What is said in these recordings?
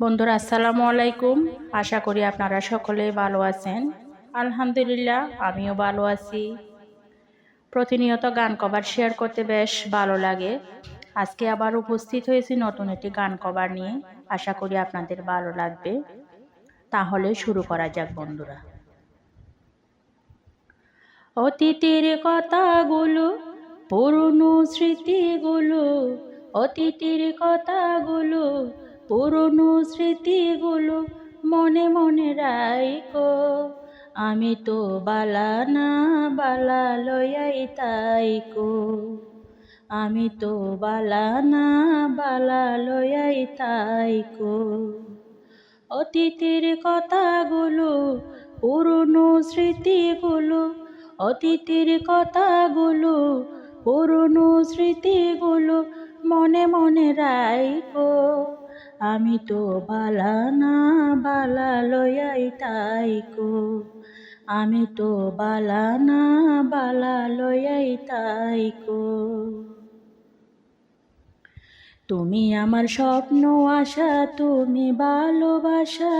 বন্ধুরা, আসসালামু আলাইকুম। আশা করি আপনারা সকলে ভালো আছেন। আলহামদুলিল্লাহ, আমিও ভালো আছি। প্রতিনিয়ত গান কভার শেয়ার করতে বেশ ভালো লাগে। আজকে আবার উপস্থিত হয়েছি নতুন একটি গান কভার নিয়ে। আশা করি আপনাদের ভালো লাগবে। তাহলে শুরু করা যাক, বন্ধুরা। অতীতের কথাগুলো, পুরনো স্মৃতিগুলো, অতীতের কথাগুলো পুরনো স্মৃতিগুলো মনে মনে রাইকো আমি তো বালা না, বালা লয়াই তাইকো। আমি তো বালা না, বালা লয়াই তাইকো। অতীতের কথাগুলো, পুরনো স্মৃতিগুলো, অতীতের কথাগুলো, পুরনো স্মৃতিগুলো মনে মনে রাইকো আমি তো বালা না, বালা লয়াই তাইকো আমি তো বালা না, বালা লয়াই তাইকো তুমি আমার স্বপ্ন, আশা, তুমি ভালোবাসা।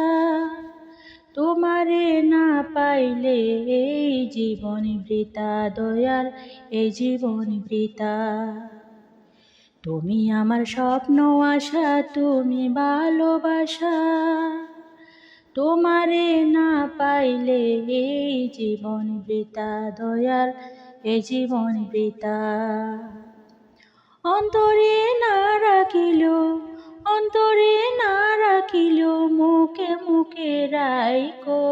তোমারে না পাইলে এই জীবন বৃতা দয়াল, এই জীবন বৃতা তুমি আমার স্বপ্ন আশা, তুমি ভালোবাসা। তোমারে না পাইলে এই জীবন বৃতা দয়াল, এই জীবন বৃতা অন্তরে না রাখিল, অন্তরে না রাখিল, মুখে মুখে রাইকো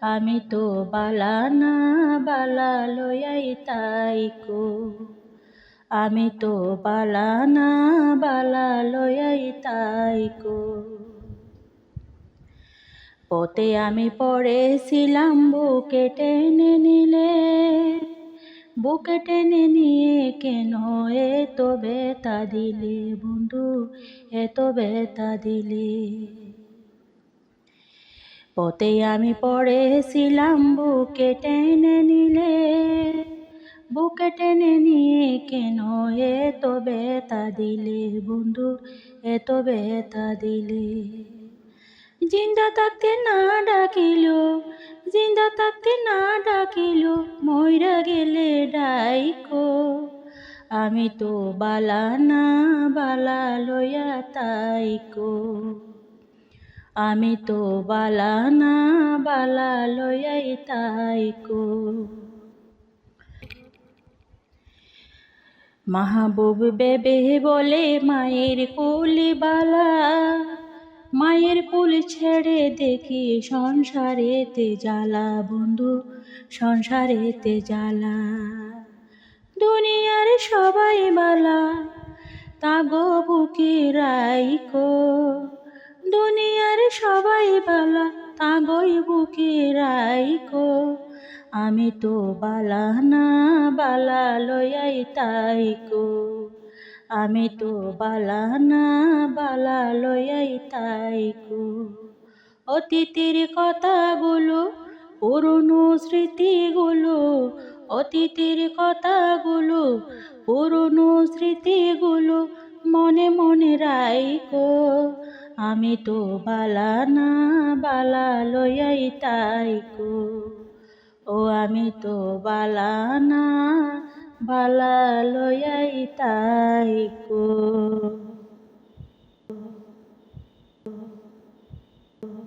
আমি তো বালা না, বালা লয়াই তাইকো। আমি তো বালা না, বালা লয়াই তাইকো পথে আমি পড়েছিলাম, বুকে টেনে নিলে। বুকে টেনে নিয়ে কেন এত বেতা দিলে বন্ধু, এত বেতা দিলে? পথে আমি পড়েছিলাম, বুকে টেনে নিলে। বুকে টেনে নিয়ে কেন? এত বেতা দিলে বন্ধু, এত বেতা দিলে। জিন্দা থাকতে না ডাকিল, জিন্দা থাকতে না ডাকিল ময়রা গেলে ডাইকো। আমি তো বালা না, বালা লয়া তাইকো। আমি তো বালা না, বালা লয়াই তাইকো। মাহবুব বেবে বলে, মায়ের কুলি বালা, মায়ের কুল ছেড়ে দেখি সংসারেতে জ্বালা, বন্ধু, সংসারেতে জ্বালা। দুনিয়ার সবাই বালা, তাগো বুকে রাইকো দুনিয়ার সবাই বালা, তাগই বুকে রাইকো আমি তো বালা না, বালা লয়াই তাইকো আমি তো বালা না, বালা লয়াই তাইকো অতীতের কথাগুলো, পুরনো স্মৃতিগুলো, অতীতের কথাগুলো, পুরনো স্মৃতিগুলো মনে মনে রাইকো। আমি তো বালা না, বালা লয়াই তাইকো ও আমি তো বালা না বালা লয়াই তাইকো